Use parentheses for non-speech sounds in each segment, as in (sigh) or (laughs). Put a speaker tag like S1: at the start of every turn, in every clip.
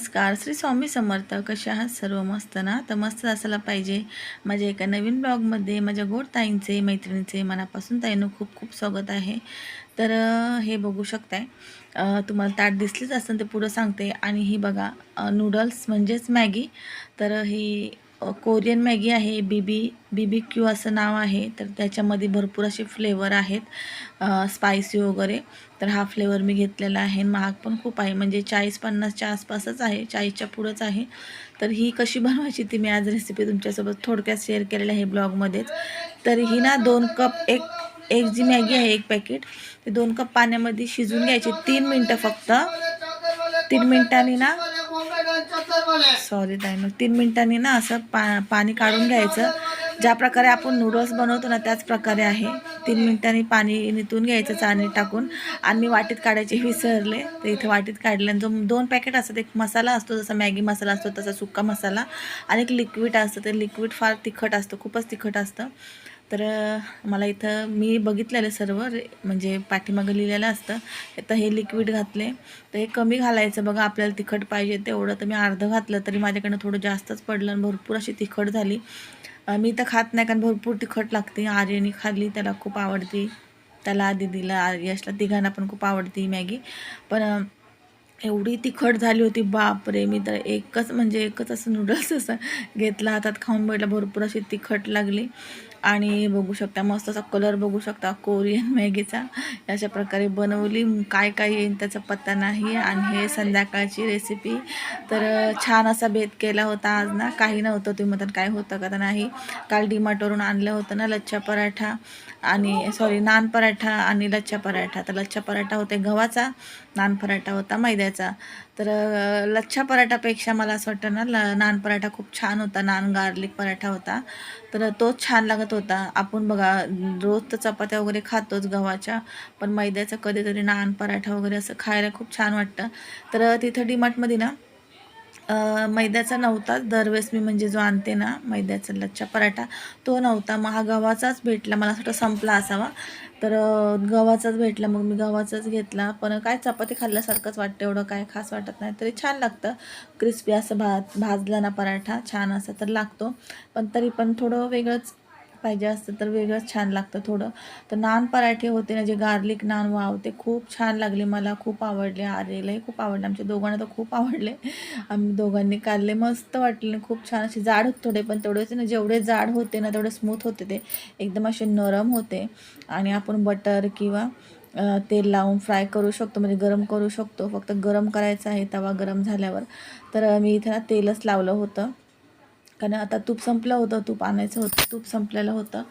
S1: नमस्कार. श्री स्वामी समर्थ. कशा आहात सर्व? मस्त ना? तर मस्त असायला पाहिजे. माझ्या एका नवीन ब्लॉगमध्ये माझ्या गोड ताईंचे मैत्रिणीचे मनापासून ताईनं खूप खूप स्वागत आहे. तर हे बघू शकताय. तुम्हाला ताट दिसलीच असतं ते पुढं सांगते. आणि ही बघा नूडल्स म्हणजेच मॅगी. तर ही कोरियन मॅगी आहे बीबी बीबी क्यू असं नाव आहे. तर त्याच्यामध्ये भरपूर असे फ्लेवर आहेत स्पायसी वगैरे. तर हा फ्लेवर मी घेतलेला आहे. महाग पण खूप आहे. म्हणजे चाळीस पन्नासच्या आसपासच आहे चाळीसच्या पुढंच आहे. तर ही कशी बनवायची ती मी आज रेसिपी तुमच्यासोबत थोडक्यात शेअर केलेली आहे ब्लॉगमध्येच तर ही ना दोन कप एक एक जी मॅगी आहे एक पॅकेट ते दोन कप पाण्यामध्ये शिजून घ्यायची. तीन मिनटं फक्त. तीन मिनटांनी ना सॉरी ताईनो तीन मिनिटांनी ना असं पा पाणी काढून घ्यायचं. ज्या प्रकारे आपण नूडल्स बनवतो ना त्याच प्रकारे आहे. तीन मिनिटांनी पाणी नितून घ्यायचं चाणी टाकून. आणि मी वाटीत काढायचे विसरले. तर इथे वाटीत काढले. आणि जो दोन पॅकेट असतात एक मसाला असतो जसा मॅगी मसाला असतो तसा सुका मसाला. आणि एक लिक्विड असतं. ते लिक्विड फार तिखट असतं खूपच तिखट असतं. तर मला इथं मी बघितलेलं सर्व रे म्हणजे पाठीमागं लिहिलेलं असतं. तर हे लिक्विड घातले. तर हे कमी घालायचं. बघा आपल्याला तिखट पाहिजे तेवढं. तर मी अर्धं घातलं तरी माझ्याकडनं थोडं जास्तच पडलं आणि भरपूर अशी तिखट झाली. मी तर खात नाही कारण भरपूर तिखट लागते. आर्यनी खाल्ली त्याला खूप आवडती. त्याला आधी दिलं आर्यशला तिघांना पण खूप आवडती मॅगी. पण एवढी तिखट झाली होती बापरे! मी तर एकच म्हणजे एकच असं नूडल्स असं घेतला हातात खाऊन बघितलं. भरपूर अशी तिखट लागली. आणि बघू शकता मस्त असा कलर बघू शकता कोरियन मॅगीचा (laughs) अशा प्रकारे बनवली. काय काय येईन त्याचा पत्ता नाही. आणि हे संध्याकाळची रेसिपी तर छान असा बेत केला होता आज ना. काही नव्हतं. तुम्ही म्हणतात काय होतं का? तर नाही. काल डिमाटवरून आणलं होतं ना लच्छा पराठा. आणि सॉरी नान पराठा आणि लच्छा पराठा. तर लच्छा पराठा होते गव्हाचा नान पराठा होता मैद्याचा. तर लच्छा पराठापेक्षा मला असं वाटतं ना ल नान पराठा खूप छान होता. नान गार्लिक पराठा होता. तर तोच छान लागत होता. आपण बघा रोज तर चपात्या वगैरे खातोच गव्हाच्या पण मैद्याचा कधीतरी नान पराठा वगैरे असं खायला खूप छान वाटतं. तर तिथं डीमार्टमध्ये ना मैद्याचा नव्हताच दरवेळेस मी म्हणजे जो आणते ना मैद्याचा लच्छा पराठा तो नव्हता. मग हा गव्हाचाच भेटला. मला असं संपला असावा. तर गव्हाचाच भेटला. मग मी गव्हाचाच घेतला. पण काय चपाती खाल्ल्यासारखंच वाटतं एवढं काय खास वाटत नाही. तरी छान लागतं. क्रिस्पी असं भात भाजला ना पराठा छान असा तर लागतो. पण तरी पण थोडं वेगळंच पाहिजे असतं तर वेगळंच छान लागतं थोडं. तर नान पराठे होते ना जे गार्लिक नान वाव ते खूप छान लागले मला खूप आवडले. आरेलाही खूप आवडले. आमच्या दोघांना तर खूप आवडले. आम्ही दोघांनी काढले मस्त वाटले. खूप छान असे जाड होते थोडे पण तेवढेच ना जेवढे जाड होते ना तेवढे स्मूथ होते ते. एकदम असे नरम होते. आणि आपण बटर किंवा तेल लावून फ्राय करू शकतो म्हणजे गरम करू शकतो. फक्त गरम करायचं आहे तवा गरम झाल्यावर. तर मी इथं तेलच लावलं होतं. कारण आता तूप संपलं होतं तूप आणायचं होतं तूप संपलेलं होतं.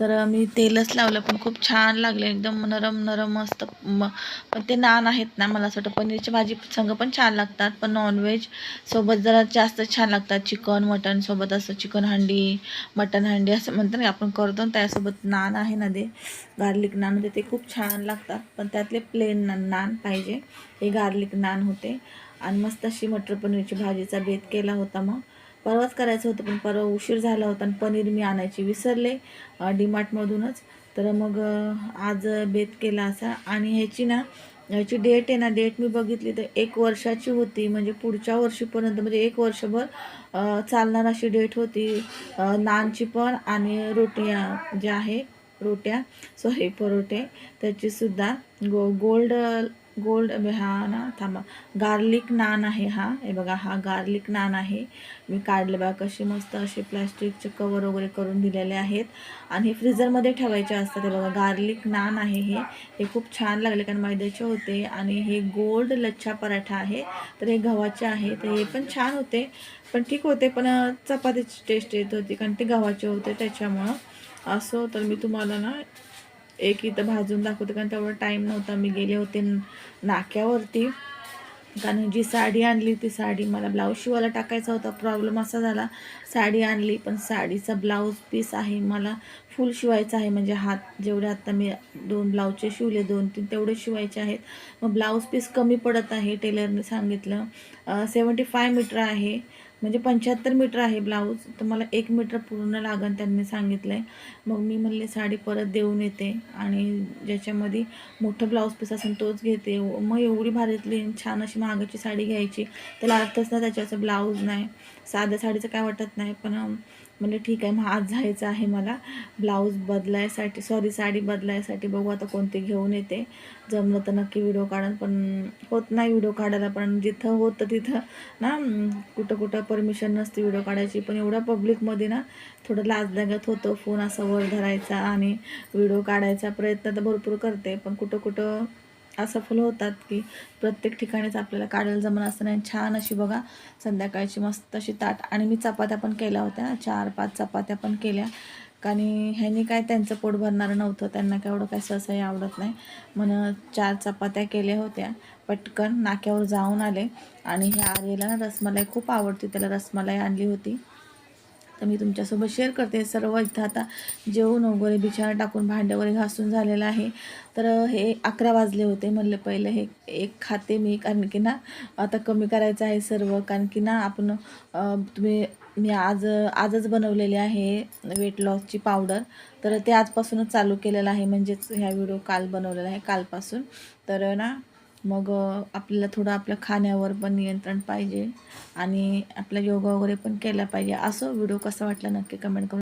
S1: तर मी तेलच लावलं पण खूप छान लागले एकदम नरम नरम मस्त. म पण ते नान आहेत ना मला असं वाटतं पनीरची भाजी संग पण छान लागतात पण नॉनव्हेज सोबत जरा जास्त छान लागतात. चिकन मटन सोबत असं चिकन हंडी मटन हंडी असं म्हणतो ना आपण करतो ना त्यासोबत नान आहे ना ते गार्लिक नान होते ते खूप छान लागतात. पण त्यातले प्लेन नान नान पाहिजे. हे गार्लिक नान होते. आणि मस्त अशी मटर पनीरची भाजीचा बेत केला होता मग. परवाच करायचं होतं पण परवा उशीर झाला होता आणि पनीर मी आणायची विसरले डीमार्टमधूनच. तर मग आज बेत केला असा. आणि ह्याची ना ह्याची डेट आहे ना डेट मी बघितली तर एक वर्षाची होती. म्हणजे पुढच्या वर्षीपर्यंत म्हणजे एक वर्षभर चालणार अशी डेट होती. नानची पण आणि रोट्या ज्या आहे रोट्या सॉरी परोटे त्याचीसुद्धा गो गोल्ड गोल्ड हा ना थांबा. गार्लिक नान आहे हा. हे बघा हा गार्लिक नान आहे. मी काढले बघा कसे मस्त असे प्लॅस्टिकचे कवर वगैरे करून दिलेले आहेत. आणि हे फ्रीझरमध्ये ठेवायचे असतात. हे बघा गार्लिक नान आहे हे. हे खूप छान लागले कारण मैद्याचे होते. आणि हे गोल्ड लच्छा पराठा आहे. तर हे गव्हाचे आहे. तर हे पण छान होते. पण ठीक होते पण चपातीची टेस्ट येत होती कारण ते गव्हाचे होते त्याच्यामुळं. असं तर मी तुम्हाला ना एक इथं भाजून दाखवते कारण तेवढा टाईम नव्हता. मी गेले होते नाक्यावरती. कारण जी साडी आणली ती साडी मला ब्लाऊज शिवायला टाकायचा होता. प्रॉब्लेम असा झाला साडी आणली पण साडीचा ब्लाऊज पीस आहे मला फुल शिवायचा आहे. म्हणजे हात जेवढे आत्ता मी दोन ब्लाऊजचे शिवले दोन तीन तेवढे शिवायचे आहेत. मग ब्लाऊज पीस कमी पडत आहे टेलरने सांगितलं. सेवन्टी फाय मीटर आहे. म्हणजे पंच्याहत्तर मीटर आहे ब्लाऊज. तर मला एक मीटर पूर्ण लागन त्यांनी सांगितलं आहे मग मी म्हणले साडी परत देऊन येते. आणि ज्याच्यामध्ये मोठं ब्लाऊज पीस असेल तोच घेते. मग एवढी भारीतली छान अशी महागाची साडी घ्यायची. त्याला अर्थच ना त्याच्याचं ब्लाऊज नाही. साध्या साडीचं काय वाटत नाही. पण म्हणलं ठीक आहे मग आज जायचं आहे मला. ब्लाऊज बदलायसाठी सॉरी साडी बदलायसाठी बघू आता कोणते घेऊन येते. जमलं तर नक्की व्हिडिओ काढन पण होत नाही व्हिडिओ काढायला पण जिथं होतं तिथं ना कुठं कुठं परमिशन नसते व्हिडिओ काढायची. पण एवढ्या पब्लिकमध्ये ना थोडं लाज लागत होतं फोन असा वर धरायचा आणि व्हिडिओ काढायचा प्रयत्न तर भरपूर करते. पण कुठं कुठं असफल होतात की प्रत्येक ठिकाणीच आपल्याला काढायला जमलं असतं नाही छान अशी बघा संध्याकाळची मस्त अशी ताट. आणि मी चपात्या पण केल्या होत्या चार पाच चपात्या पण केल्या. आणि ह्यानी काय त्यांचं पोट भरणारं नव्हतं त्यांना काय एवढं काय सहसाही आवडत नाही. म्हणून चार चपात्या केल्या होत्या. पटकन नाक्यावर जाऊन आले. आणि हे आर्यला ना रसमलाई खूप आवडते त्याला रसमलाई आणली होती. तर मी तुमच्यासोबत शेअर करते. सर्व इथं आता जेवण वगैरे बिछाना टाकून भांडे वगैरे घासून झालेलं आहे. तर हे अकरा वाजले होते म्हणलं पहिलं हे एक खाते मी कारण की ना आता कमी करायचं आहे सर्व. कारण की ना आपण तुम्ही मी आज आजच बनवलेली आहे वेट लॉसची पावडर तर ते आजपासूनच चालू केलेलं आहे. म्हणजेच ह्या व्हिडिओ काल बनवलेला आहे कालपासून. तर ना मग आपल्याला थोडं आपल्या खाण्यावर पण नियंत्रण पाहिजे आणि आपला योगा वगैरे पण केला पाहिजे. असं व्हिडिओ कसा वाटला नक्की कमेंट करून